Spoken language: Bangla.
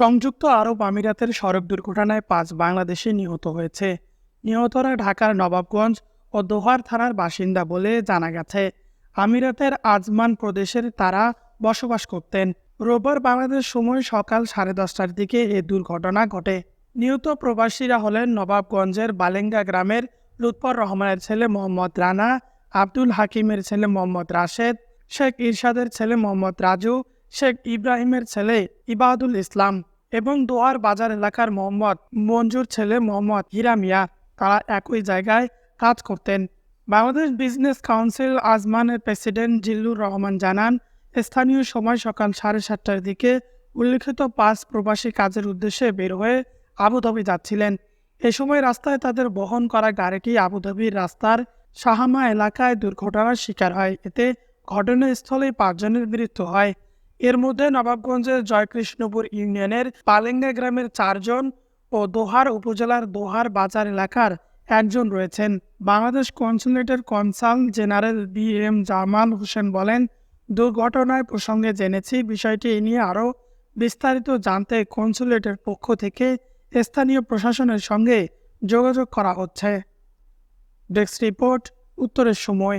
সংযুক্ত আরব আমিরাতের সড়ক দুর্ঘটনায় পাঁচ বাংলাদেশি নিহত হয়েছে। নিহতরা ঢাকার নবাবগঞ্জ ও দোহার থানার বাসিন্দা বলে জানা গেছে। আমিরাতের আজমান প্রদেশের তারা বসবাস করতেন। রোববার বাংলাদেশ সময় সকাল সাড়ে দশটার দিকে এ দুর্ঘটনা ঘটে। নিহত প্রবাসীরা হলেন নবাবগঞ্জের বালেঙ্গা গ্রামের লুৎফর রহমানের ছেলে মোহাম্মদ রানা, আব্দুল হাকিমের ছেলে মোহাম্মদ রাশেদ, শেখ ইরশাদের ছেলে মোহাম্মদ রাজু, শেখ ইব্রাহিমের ছেলে ইবাদুল ইসলাম। এবং দোয়ার বাজার এলাকার মোহাম্মদ মঞ্জুর ছেলে মোহাম্মদ হিরা মিয়া, তারা একই জায়গায় কাজ করতেন। বাংলাদেশ বিজনেস কাউন্সিল আজমানের প্রেসিডেন্ট জিল্লুর রহমান জানান, স্থানীয় সময় সকাল সাড়ে সাতটার দিকে উল্লিখিত পাঁচ প্রবাসী কাজের উদ্দেশ্যে বের হয়ে আবুধাবি যাচ্ছিলেন। এ সময় রাস্তায় তাদের বহন করা গাড়িটি আবুধাবির রাস্তার সাহামা এলাকায় দুর্ঘটনার শিকার হয়। এতে ঘটনাস্থলে পাঁচজনের মৃত্যু হয়। এর মধ্যে নবাবগঞ্জের জয়কৃষ্ণপুর ইউনিয়নের পালেঙ্গা গ্রামের চারজন ও দোহার উপজেলার দোহার বাজার এলাকার একজন রয়েছেন। Bangladesh কনসুলেটের consul general B M Jamal Hossain বলেন দুর্ঘটনায় প্রসঙ্গে জেনেছি, বিষয়টি নিয়ে আরও বিস্তারিত জানতে কনসুলেটের পক্ষ থেকে স্থানীয় প্রশাসনের সঙ্গে যোগাযোগ করা হচ্ছে। ডেস্ক রিপোর্ট, উত্তরের সময়।